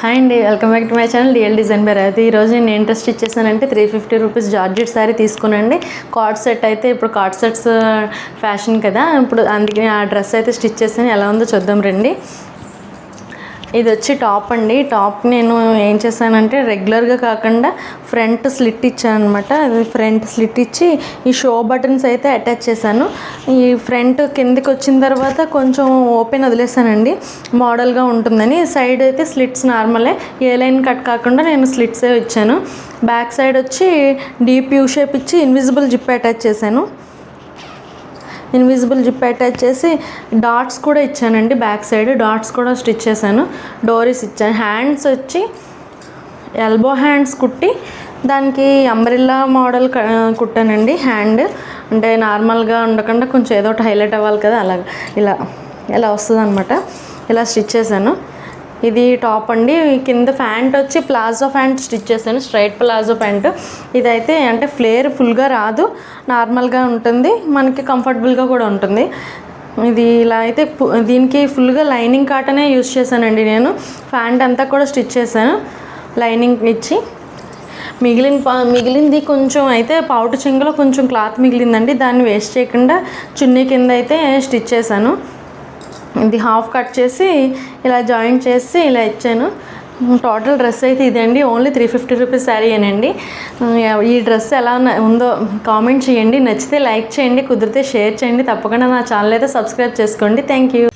Hi అండి welcome back to my channel DL design by Revathi ఈరోజు నేను ఏం interest ఇచ్చేసానంటే three fifty rupees georgette sari తీసుకునండి card set అయితే ఇప్పుడు కార్డ్ సెట్స్ ఫ్యాషన్ కదా. ఇప్పుడు అందుకే ఆ డ్రెస్ అయితే స్టిచ్ చేసాను ఎలా ఉందో చూద్దాం రండి. ఇది వచ్చి టాప్ అండి. టాప్ నేను ఏం చేశానంటే రెగ్యులర్గా కాకుండా ఫ్రంట్ స్లిట్ ఇచ్చాను అనమాట ఫ్రంట్ స్లిట్ ఇచ్చి ఈ షో బటన్స్ అయితే అటాచ్ చేశాను. ఈ ఫ్రంట్ కిందకి వచ్చిన తర్వాత కొంచెం ఓపెన్ వదిలేసానండి. మోడల్గా ఉంటుందని. సైడ్ అయితే స్లిట్స్ నార్మలే. ఏ లైన్ కట్ కాకుండా నేను స్లిట్సే ఇచ్చాను. బ్యాక్ సైడ్ వచ్చి డీప్ యూ షేప్ ఇచ్చి ఇన్విజిబుల్ జిప్ అటాచ్ చేశాను. ఇన్విజిబుల్ జిప్ అటాచ్ చేసి డాట్స్ కూడా ఇచ్చానండి. బ్యాక్ సైడ్ డాట్స్ కూడా స్టిచ్ చేశాను. డోరీస్ ఇచ్చాను. హ్యాండ్స్ వచ్చి ఎల్బో హ్యాండ్స్ కుట్టి దానికి అంబ్రిల్లా మోడల్ కుట్టానండి. హ్యాండ్ అంటే నార్మల్గా ఉండకుండా కొంచెం ఏదో ఒకటి హైలైట్ అవ్వాలి కదా అలా ఇలా ఇలా వస్తుంది ఇలా స్టిచ్ చేశాను. ఇది టాప్ అండి. కింద ప్యాంట్ వచ్చి ప్లాజో ప్యాంట్ స్టిచ్ చేశాను. Straight palazzo pant. ఇదైతే అంటే ఫ్లేర్ ఫుల్గా రాదు. నార్మల్గా ఉంటుంది. మనకి కంఫర్టబుల్గా కూడా ఉంటుంది. ఇది ఇలా అయితే దీనికి ఫుల్గా లైనింగ్ కాటనే యూజ్ చేశానండి నేను. ప్యాంట్ అంతా కూడా స్టిచ్ చేశాను. లైనింగ్ ఇచ్చి. మిగిలిన పా- మిగిలింది కొంచెం అయితే పౌటు చెంగులో కొంచెం క్లాత్ మిగిలిందండి. దాన్ని వేస్ట్ చేయకుండా చున్నీ కింద అయితే స్టిచ్ చేశాను. ఇది హాఫ్ కట్ చేసి ఇలా జాయింట్ చేసి ఇలా ఇచ్చాను. టోటల్ డ్రెస్ అయితే ఇదండి. Only three fifty rupees sari అనండి ఈ డ్రెస్ ఎలా ఉందో కామెంట్ చేయండి. నచ్చితే లైక్ చేయండి కుదిరితే షేర్ చేయండి. తప్పకుండా నా ఛానల్ అయితే సబ్స్క్రైబ్ చేసుకోండి. Thank you.